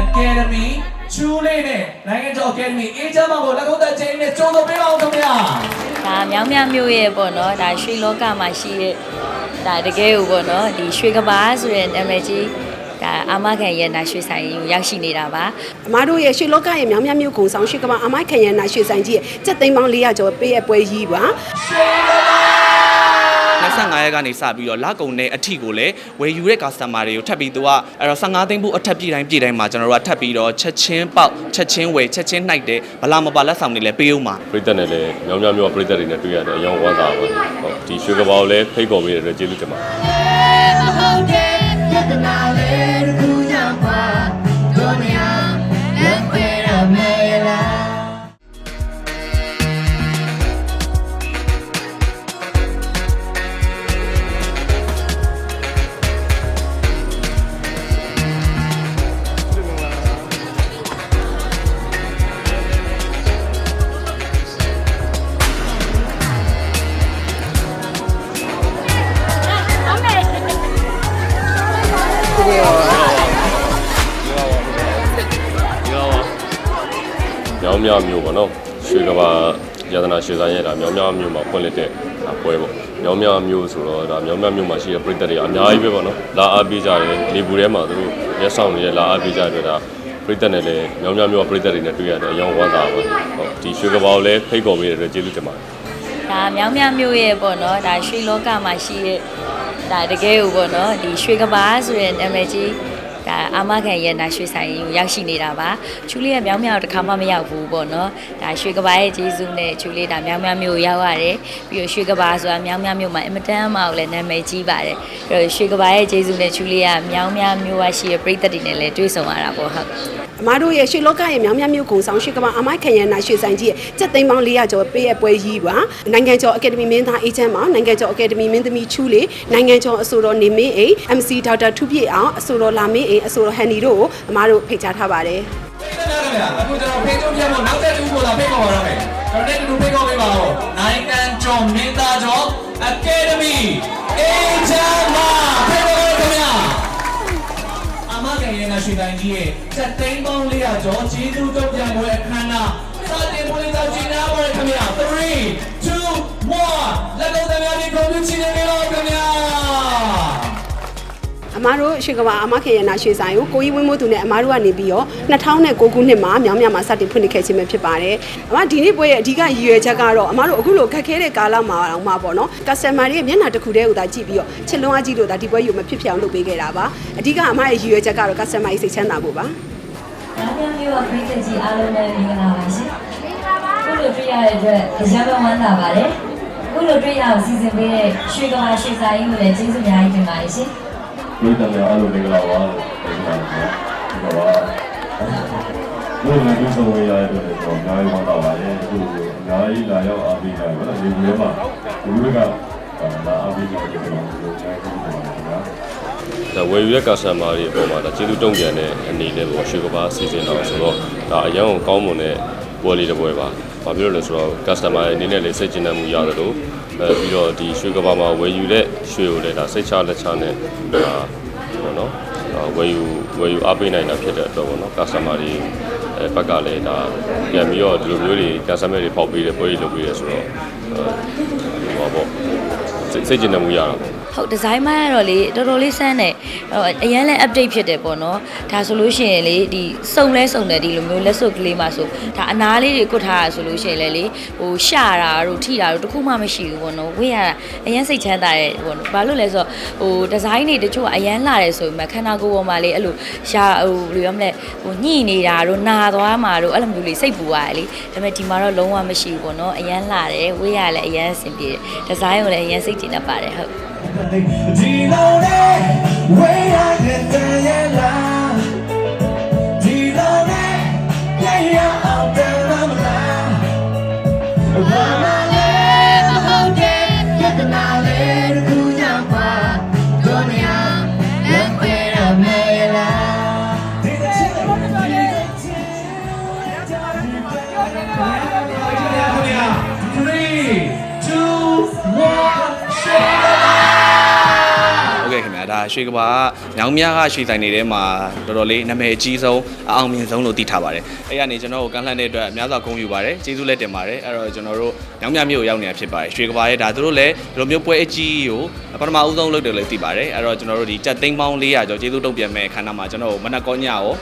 Academy ချူလေးနဲ့နိုင်ငံကျော် Academy အေးချမ်းမောင်ကိုလက်ကုပ်သက်ချင်းနဲ့ကြိုးဆိုပေးပါအောင်ခင်ဗျာဒါမြောင်းမြမျိုးရဲ့ပေါ့နော်ဒါရွှေလောကမှာရှိတဲ့ဒါတကယ်ကိုပေါ့နော်ဒီရွှေကဘာဆိုတဲ့နာမည်ကြီးဒါအာမခံရဲ့နာရွှေဆိုင်ကိုရောက်ရှိနေတာပါအမားတို့ရဲ့ရွှေလောကရဲ့မြောင်မြမျိုးကုံဆောင်ရွှေကမအမိုက်ခရန်နာရွှေဆိုင်ကြီးရဲ့စက်သိန်းပေါင်း400ကျော်ပေးရပွဲကြီးပါ 25ရက်ကနေစပြီးတော့လကုံနဲ့အထီကိုလည်းဝယ်ယူတဲ့ customer တွေကိုထပ်ပြီးသူကအဲ့တော့15သိန်းဘူးအထက်ပြည်တိုင်းပြည်တိုင်းမှာကျွန်တော်တို့ကထပ်ပြီးတော့ချက်ချင်းပေါက်ချက်ချင်းဝယ်ချက်ချင်းနှိုက်တယ်ဘလာမပါလက်ဆောင်တွေလည်းပေးဦးမှာပြည်သက်နဲ့လည်းမြောင်းမြောင်းမျိုးပြည်သက်တွေနဲ့တွေ့ရတယ်အယောင်ဝမ်းသာပါဟုတ်ဒီရွှေကပောက်လည်းဖိတ်ခေါ်ပေးတဲ့အတွက်ကျေးဇူးတင်ပါတယ် မြောင်းမြောင်းမျိုးပေါ့နော်ရွှေကဘာယတနာရွှေဆိုင်ရဲ့ဒါမြောင်းမြောင်းမျိုးမှာဖွင့်လက်တဲ့ဒါပွဲပေါ့မြောင်းမြောင်းမျိုးဆိုတော့ဒါမြောင်းမြောင်းမျိုးမှာရှိတဲ့ပြည်သက်တွေအများကြီးပဲပေါ့နော်လာအားပေးကြတယ်နေပူထဲမှာသူတို့ရက်ဆောင်နေတဲ့လာအားပေးကြတဲ့ဒါပြည်သက်နဲ့လည်းမြောင်းမြောင်းမျိုးပြည်သက်တွေနဲ့တွေ့ရတယ်အယောင်ဝမ်းသာပါဟုတ်ဒီရွှေကဘာကိုလည်းဖိတ်ခေါ်ပေးတဲ့အတွက်ကျေးဇူးတင်ပါတယ်ဒါမြောင်းမြမျိုးရဲ့ပေါ့နော်ဒါရွှေလောကမှာရှိတဲ့ဒါတကယ်ကိုပေါ့နော်ဒီရွှေကဘာဆိုတဲ့နာမည်ကြီး ဒါအာမခံရဲ့နာရွှေဆိုင်ကိုရောက်ရှိနေတာပါချူလေးကမြောင်းမြောင်းတစ်ခါမှမရောက်ဘူးပေါ့နော်ဒါရွှေကဘာရဲ့ဂျေဇုနဲ့ချူလေးဒါမြောင်းမြောင်းမျိုးရောက်ရတယ်ပြီးတော့ရွှေကဘာဆိုတာမြောင်းမြောင်းမျိုးမှာအင်မတန်မှလည်းနာမည်ကြီးပါတယ်အဲ့တော့ရွှေကဘာရဲ့ဂျေဇုနဲ့ချူလေးကမြောင်းမြောင်းမျိုးကရှိတဲ့ပြည်သက်တွေနဲ့လည်းတွေ့ဆုံရတာပေါ့ဟုတ်အမားတို့ရဲ့ရွှေလောကရဲ့မြောင်မြမျိုးကုံဆောင်ရွှေကမအမိုက်ခရန်နာရွှေဆိုင်ကြီးရဲ့စက်သိန်းပေါင်း400ကျော်ပေးရပွဲကြီးပါနိုင်ငံကျော်အကယ်ဒမီမင်းသားအေဂျင့်မှာနိုင်ငံကျော်အကယ်ဒမီမင်းသမီးချူလေးနိုင်ငံကျော်အဆိုတော်နေမင်းအိမ် MC ဒေါက်တာထူပြည့်အောင်အဆိုတော်လာမင်းအိမ်အဆိုတော်ဟန်နီတို့ကိုအမားတို့ဖိတ်ကြားထားပါတယ်ခင်ဗျာအခုကျွန်တော်ဖေးချုံပြတ်ဖို့နောက်တဲ့လူကိုလာဖိတ်ခေါ်ပါရမယ်ကျွန်တော်တဲ့လူဖိတ်ခေါ်ပေးပါဦးနိုင်ငံကျော်မင်းသားကျော် Academy အေးချမ်းမောင်ဖိတ်ခေါ်ပါခင်ဗျာအမ ကန်ရဲ့နာရွှေတိုင်းကြီးရဲ့ချက်သိန်းပေါင်း400ကျော်ကျေးဇူးတုံ့ပြန်ပွဲအခမ်းအနားစတင်ပွင့်သောကြီးနာပါရခင်ဗျာ3 2 1လက်တော်သမီးတွေကွန်ပျူတာချင်းနေလို့ခင်ဗျာအ မားတို့ရွှေကမအမခရန်နာရွှေဆိုင်ကိုကိုကြီးဝင်းမိုးသူနဲ့အမားတို့ကနေပြီးတော့2009ခုနှစ်မှာမြောင်မြမှာစတင်ဖွင့်လှစ်ခဲ့ခြင်းပဲဖြစ်ပါတယ်အမဒီနေ့ပွဲရဲ့အဓိကရည်ရွယ်ချက်ကတော့အမားတို့အခုလိုခက်ခဲတဲ့ကာလမှာတော့မှာပေါ့နော် customer တွေရဲ့မျက်နှာတစ်ခုတည်းကိုသာကြည့်ပြီးတော့ချစ်လုံးအကြည့်လို့ဒါဒီပွဲယူမဖြစ်ဖြစ်အောင်လုပ်ပေးခဲ့တာပါအဓိကအမရဲ့ရည်ရွယ်ချက်ကတော့ customer ကြီးစိတ်ချမ်းသာဖို့ပါ။နာမည်မျိုးကပြည်သက်ကြီးအားလုံးလည်းမင်္ဂလာပါရှင်။ခုလိုတွေ့ရတဲ့အတွက်အရန်ပဲဝမ်းသာပါတယ်။ခုလိုတွေ့ရအောင်စီစဉ်ပေးတဲ့ရွှေကမာရွှေစာရင်းကိုလည်းကျေးဇူးအများကြီးတင်ပါတယ်ရှင်။ ပြည်သက်များအားလုံးမင်္ဂလာပါလို့ပြောပါမယ်ဒီကဘာဘုရားပြုဆောင်ရတဲ့အတွက်တော့အများကြီးဝမ်းသာပါတယ်အခုအများကြီးလာရောက်အားပေးကြတယ်ဗျာဒီလိုမှာဒီလိုကလာအားပေးကြတဲ့အတွက်တော့ဒီလိုအများကြီးဝမ်းသာပါတယ်ဗျာဒါဝယ်ယူတဲ့ customer တွေအပေါ်မှာဒါကျေးဇူးတုံ့ပြန်တဲ့အနေနဲ့ပေါ့ရွှေကဘာစီစဉ်တော့ဆိုတော့ဒါအရင်ကကောင်းမွန်တဲ့ပွဲလေးတစ်ပွဲပါ။ဘာဖြစ်လို့လဲဆိုတော့ customer တွေအနေနဲ့လည်းစိတ်ကျဉ်းမှုရတယ်လို့ အဲပြီးတော့ဒီရွှေကဘာမှာဝယ်ယူတဲ့ရွှေကိုလည်းဒါစိတ်ချလက်ချနဲ့ဒါပေါ့နော်ဒါဝယ်ယူဝယ်ယူအားပေးနိုင်တာဖြစ်တဲ့အတွက်ပေါ့နော် customer တွေအဲဘက်ကလည်းဒါပြန်ပြီးတော့ဒီလိုမျိုးတွေ customer တွေပေါက်ပေးတဲ့ပွဲတွေလုပ်ပေးတယ်ဆိုတော့အဲဟောပေါ့စိတ်စိတ်ကျဉ်းမှုရတာပေါ့ ဟုတ်ဒီဇိုင်းမိုင်းကတော့လေတော်တော်လေးစမ်းတယ်ဟိုအရင်လဲ update ဖြစ်တယ်ပေါ့နော်ဒါဆိုလို့ရှိရင်လေဒီစုံလဲစုံတယ်ဒီလိုမျိုးလက်စွပ်ကလေးမှာဆိုဒါအနားလေးတွေကုတ်ထားတာဆိုလို့ရှိရင်လေလေဟိုရှာတာတို့ထိတာတို့တခုမှမရှိဘူးပေါ့နော်ဝေးရတာအရင်စိတ်ချမ်းသာတယ်ပေါ့နော်ဘာလို့လဲဆိုတော့ဟိုဒီဇိုင်းတွေတချို့ကအရင်လာတယ်ဆိုပေမဲ့ခန္ဓာကိုယ်ပေါ်မှာလေအဲ့လိုရှာဟိုဘယ်လိုရမလဲဟိုညှိနေတာတို့နာသွားမှာတို့အဲ့လိုမျိုးလေးစိတ်ပူရတယ်လေဒါပေမဲ့ဒီမှာတော့လုံးဝမရှိဘူးပေါ့နော်အရင်လာတယ်ဝေးရလည်းအရင်အဆင်ပြေတယ်ဒီဇိုင်းကိုလည်းအရင်စိတ်ကျဉ်တတ်ပါတယ်ဟုတ်ဒီလိုနဲ့ဝေးရတဲ့တန်ရလာ ရွှေကဘာကညောင်မြကရွှေဆိုင်တွေထဲမှာတော်တော်လေးနာမည်အကြီးဆုံးအအောင်မြင်ဆုံးလို့သိထားပါတယ်အဲ့ကနေကျွန်တော်ကိုကမ်းလှမ်းတဲ့အတွက်အများစွာဂုဏ်ယူပါတယ်ကျေးဇူးလည်းတင်ပါတယ်အဲ့တော့ကျွန်တော်တို့ညောင်မြမြို့ကိုရောက်နေတာဖြစ်ပါတယ်ရွှေကဘာရဲ့ဒါသူတို့လည်းဒီလိုမျိုးပွဲအကြီးကိုပထမဦးဆုံးလုပ်တယ်လို့သိပါတယ်အဲ့တော့ကျွန်တော်တို့ဒီတက်သိန်းပေါင်း400ကျော်ကျေးဇူးတုံ့ပြန်မဲ့အခမ်းအနားမှာကျွန်တော်တို့မနက်ကောညကို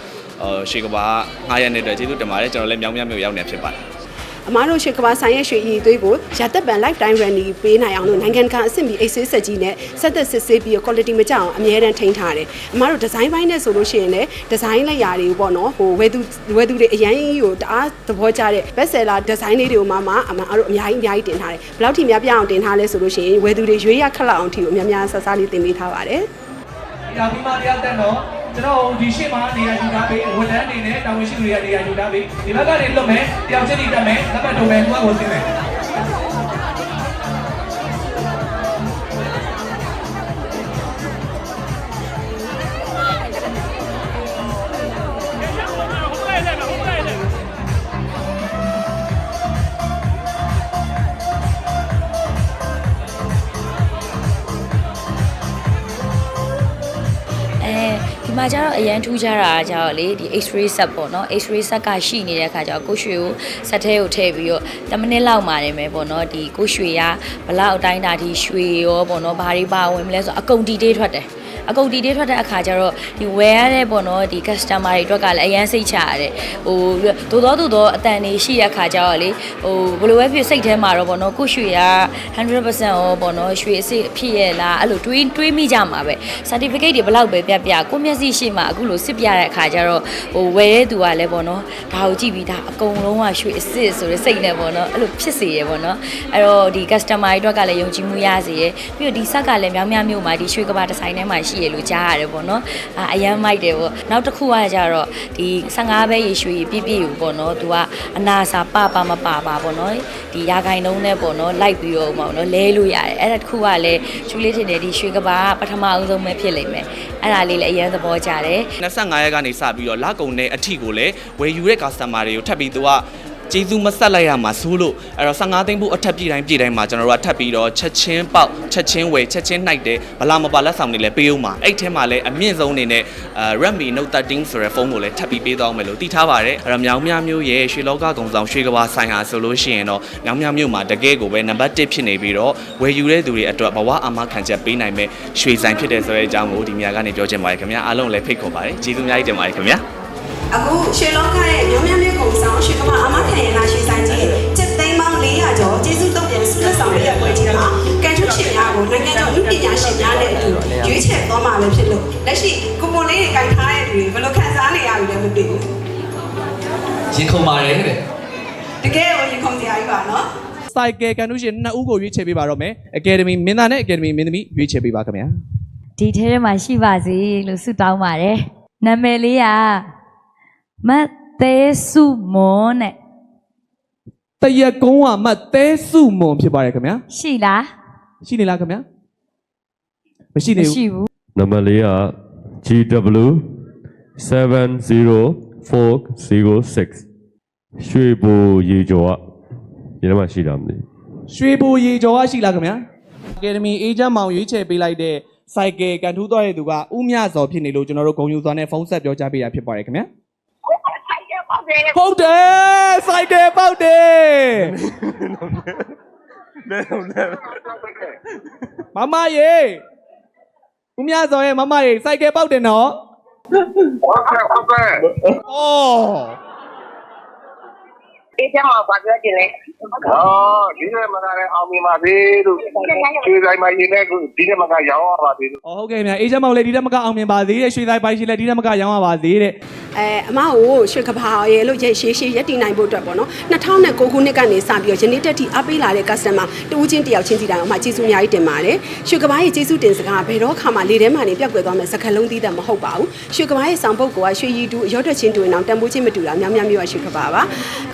အော်ရွှေကဘာငားရက်တဲ့အတွက်ကျေးဇူးတင်ပါတယ်ကျွန်တော်လည်းမြောင်မြမြို့ရောက်နေတာဖြစ်ပါတယ် အမားတို့ရွှေကဘာဆိုင်ရဲ့ရွှေရည်သွေးကိုရသက်ပံ lifetime running ပေးနိုင်အောင်လို့နိုင်ငံတကာအဆင့်မီအိတ်ဆေးဆက်ကြီးနဲ့ဆက်သက်စစ်ဆေးပြီး quality မကြအောင်အမြဲတမ်းထိန်းထားတယ်။အမားတို့ဒီဇိုင်းပိုင်းနဲ့ဆိုလို့ရှိရင်လည်းဒီဇိုင်းလက်ရာတွေကိုပေါ့နော်ဟိုဝယ်သူဝယ်သူတွေအရင်ကြီးကိုတအားသဘောကျတဲ့ best seller ဒီဇိုင်းလေးတွေကိုမှမှအမားတို့အများကြီးအများကြီးတင်ထားတယ်။ဘယ်လောက်ထိများပြအောင်တင်ထားလဲဆိုလို့ရှိရင်ဝယ်သူတွေရွေးရခက်လောက်အောင်ထိကိုအများများဆဆလေးတင်ပေးထားပါတယ်။ဒီအပြီးမှတရားတက်တော့ ကျွန်တော်ဒီရှေ့မှာနေရာယူထားပြီးဝန်ထမ်းတွေနဲ့တာဝန်ရှိသူတွေကနေရာယူထားပြီးဒီဘက်ကနေလွတ်မယ်တယောက်ချင်းစီတက်မယ်လက်ပတ်တုံမယ်ကိုယ့်ကိုသိမယ် မှာကျတော့အရန်ထူးခြားတာကကျတော့လေဒီ X-ray set ပေါ့နော် X-ray set ကရှိနေတဲ့အခါကျတော့ကိုရွှေကိုဆက်ထဲကိုထည့်ပြီးတော့10မိနစ်လောက်မှနေမယ်ပေါ့နော်ဒီကိုရွှေကဘလောက်အတိုင်းတာဒီရွှေရောပေါ့နော်ဘာတွေပါဝင်မလဲဆိုတော့အကုန်တီတေးထွက်တယ် အကုန်တီတေးထွက်တဲ့အခါကျတော့ဒီဝယ်ရတဲ့ပေါ့နော်ဒီ customer တွေအတွက်ကလည်းအရန်စိတ်ချရတယ်ဟိုသို့သောသို့သောအတန်တွေရှိတဲ့အခါကျတော့လေဟိုဘယ်လိုပဲဖြစ်စိတ်ထဲမှာတော့ပေါ့နော်ကိုရွှေက100%ရောပေါ့နော်ရွှေအစ်စ်ဖြစ်ရဲ့လားအဲ့လိုတွေးတွေးမိကြမှာပဲ certificate တွေဘလောက်ပဲပြပြကိုမျက်စိရှိမှအခုလိုစစ်ပြတဲ့အခါကျတော့ဟိုဝယ်တဲ့သူကလည်းပေါ့နော်ဒါကိုကြည့်ပြီးဒါအကုန်လုံးကရွှေအစ်စ်ဆိုတဲ့စိတ်နဲ့ပေါ့နော်အဲ့လိုဖြစ်စေရပေါ့နော်အဲ့တော့ဒီ customer တွေအတွက်ကလည်းယုံကြည်မှုရစေရပြီးတော့ဒီဆက်ကလည်းမြောင်းမြမျိုးမှာဒီရွှေကဘာဒီဇိုင်းထဲမှာရှိရလို့ကြားရတယ်ပေါ့နော်အာအရန်မိုက်တယ်ပေါ့နောက်တစ်ခုကကြတော့ဒီ15ဘဲရေရွှေပြည့်ပြည့်ကိုပေါ့နော်သူကအနာစာပပမပပါပေါ့နော်ဒီရာဂိုင်လုံးနဲ့ပေါ့နော်လိုက်ပြီးတော့ပေါ့နော်လဲလို့ရတယ်အဲ့ဒါတစ်ခုကလည်းချူလေးထင်တယ်ဒီရွှေကဘာကပထမအဦးဆုံးပဲဖြစ်လိမ့်မယ်အဲ့ဒါလေးလည်းအရန်သဘောကျတယ်25ရက်ကနေစပြီးတော့လကုန်တဲ့အထိကိုလည်းဝယ်ယူတဲ့ customer တွေကိုထပ်ပြီးသူက ကျေးဇူးမဆက်လိုက်ရမှာဆိုလို့အဲ့တော့15သိန်းဘူးအထက်ပြည်တိုင်းပြည်တိုင်းမှာကျွန်တော်တို့ကထပ်ပြီးတော့ချက်ချင်းပေါက်ချက်ချင်းဝယ်ချက်ချင်းနှိုက်တယ်ဘလာမပါလက်ဆောင်တွေလည်းပေးဦးမှာအဲ့ထဲမှာလည်းအမြင့်ဆုံးအနေနဲ့အဲ Redmi Note 13ဆိုတဲ့ဖုန်းကိုလည်းထပ်ပြီးပေးသွားမယ်လို့သိထားပါတယ်အဲ့တော့မြောင်မြမျိုးရဲ့ရွှေလောကကုံဆောင်ရွှေကဘာဆိုင်ဟာဆိုလို့ရှိရင်တော့မြောင်မြမျိုးမှာတကယ်ကိုပဲနံပါတ်1ဖြစ်နေပြီးတော့ဝယ်ယူတဲ့သူတွေအတွက်ဘဝအာမခံချက်ပေးနိုင်မဲ့ရွှေဆိုင်ဖြစ်တဲ့ဆိုတဲ့အကြောင်းကိုဒီနေရာကနေပြောချင်ပါတယ်ခင်ဗျာအားလုံးလည်းဖိတ်ခေါ်ပါတယ်ကျေးဇူးအများကြီးတင်ပါတယ်ခင်ဗျာအခုရွှေလောကရဲ့ညောင်မြမြကုံဆောင်ရွှေကမ စိုက်ကယ်ကန်တူးရှင်နှစ်ဦးကိုရွေးချယ်ပေးပါတော့မယ်အကယ်ဒမီမင်းသားနဲ့အကယ်ဒမီမင်းသမီးရွေးချယ်ပေးပါခင်ဗျာဒီထဲထဲမှာရှိပါစေလို့ဆုတောင်းပါတယ်နာမည်လေးကမတ်သေးစုမွန်နဲ့တရက်ကုန်းကမတ်သဲစုမွန်ဖြစ်ပါတယ်ခင်ဗျာရှိလားရှိနေလားခင်ဗျာမရှိနေဘူးမရှိဘူးနံပါတ်လေးက GW 70406ရွှေဘိုရေကျော်က ဒီထဲမှာရှိတာမသိရွှေဘိုရေကျော်ကရှိလားခင်ဗျာအကယ်ဒမီအေဂျင့်မောင်ရွေးချယ်ပေးလိုက်တဲ့စိုက်ကယ်ကန်ထူးသွားတဲ့သူကဥမြစော်ဖြစ်နေလို့ကျွန်တော်တို့ဂုံယူသွားနဲ့ဖုန်းဆက်ပြောကြားပေးတာဖြစ်ပါတယ်ခင်ဗျာဟုတ်တယ်စိုက်ကယ်ပေါက်တယ်မမရေဥမြစော်ရဲ့မမရေစိုက်ကယ်ပေါက်တယ်နော်ဟုတ်ကဲ့ဟုတ်ကဲ့အော် အေးချမ်းမှာပါပြောချင်လဲဟောဒီနေ့မကလည်းအောင်မြင်ပါသေးလို့ရွှေဆိုင်မှာရင်းနဲ့ဒီနေ့မကရောင်းရပါသေးလို့အော်ဟုတ်ကဲ့ဗျာအေဂျင့်မောင်လည်းဒီတက်မကအောင်မြင်ပါသေးတယ်ရွှေဆိုင်ပိုင်ရှင်လည်းဒီတက်မကရောင်းရပါသေးတဲ့အဲအမကိုရွှေကဘာရဲ့လို့ရရှေးရှေးရက်တည်နိုင်ဖို့အတွက်ပေါ့နော်2009ခုနှစ်ကနေစပြီးတော့ယနေ့တက်ထိအားပေးလာတဲ့ customer တူးချင်းတယောက်ချင်းစီတိုင်းအမကျေးဇူးအများကြီးတင်ပါတယ်ရွှေကဘာရဲ့ကျေးဇူးတင်စကားဘယ်တော့ခါမှလေထဲမှာနေပြတ်ကွယ်သွားမယ်စကားလုံးသီးတဲ့မဟုတ်ပါဘူးရွှေကဘာရဲ့ဆောင်ပုတ်ကရွှေရည်တူရော့တက်ချင်းတူရင်အောင်တန်ဖိုးချင်းမတူတာများများမျိုးရွှေကဘာပါ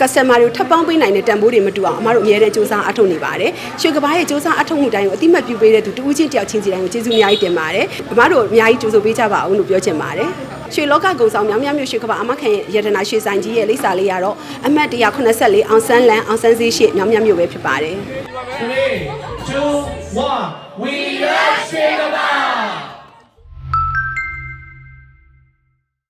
customer တွေထပ်ပေါင်းပေးနိုင်တဲ့တန်ဖိုးတွေမတူအောင်အမတို့အများနဲ့စူးစမ်းအထောက်နေပါတယ်ရွှေကဘာရဲ့စူးစမ်းအထောက်မှုတိုင်းကိုအတိမတ်ပြုပေးတဲ့သူတူးချင်းတယောက်ချင်းစီတိုင်းကိုကျေးဇူးအများကြီးတင်ပါတယ်အမတို့အများကြီးကြိုဆိုပေးကြပါအောင်လို့ပြောချင်ပါတယ်ရွှေလောကကုံဆောင်မြောင်မြောင်မြို့ရွှေကဘာအမခန်ရတနာရွှေဆိုင်ကြီးရဲ့လိပ်စာလေးကတော့အမှတ်184အောင်ဆန်းလန်အောင်ဆန်းစည်းရှိမြောင်မြောင်မြို့ပဲဖြစ်ပါတယ် Three, two, one. We are Sri Lanka.